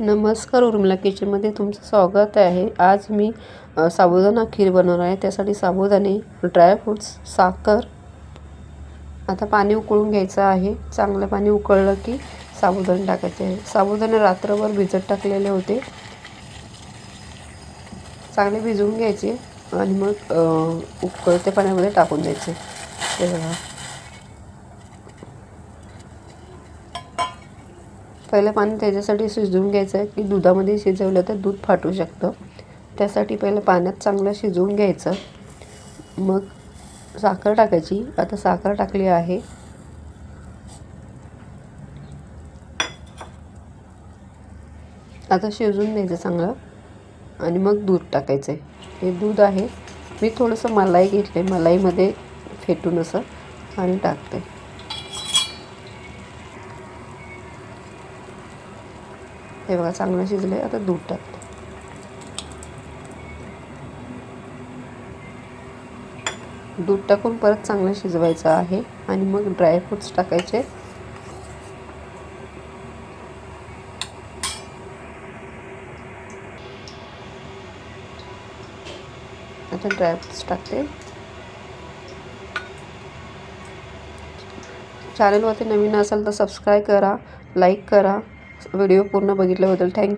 नमस्कार उर्मिला किचनमध्ये तुमचं स्वागत आहे. आज मी साबुदाणा खीर बनवणार आहे. त्यासाठी साबुदाणे ड्रायफ्रूट्स साखर आता पाणी उकळून घ्यायचं आहे. चांगलं पाणी उकळलं की साबुदाणे टाकायचे आहे. साबुदाणे रात्रभर भिजत टाकलेले होते. चांगले भिजवून घ्यायचे आणि मग उकळते पाण्यामध्ये टाकून द्यायचे. ते बघा. पहिलं पाणी त्याच्यासाठी शिजवून घ्यायचं आहे की दुधामध्ये शिजवलं तर दूध फाटू शकतं. त्यासाठी पहिलं पाण्यात चांगलं शिजवून घ्यायचं. मग साखर टाकायची. आता साखर टाकली आहे. आता शिजवून द्यायचं चांगलं. आणि मग दूध टाकायचं आहे हे दूध आहे. मी थोडंसं मलाई घेतलं आहे मलाईमध्ये फेटून असं. आणि टाकते. हे बघा चांगलं शिजलं आता दूध टाक दूध टाकून परत चांगलं शिजवायचं आहे आणि मग ड्रायफ्रूट्स टाकायचे. आता ड्रायफ्रूट्स टाकते. चॅनलवरती नवीन असाल तर सबस्क्राईब करा लाईक करा. व्हिडिओ पूर्ण बघितल्याबद्दल थँक्यू.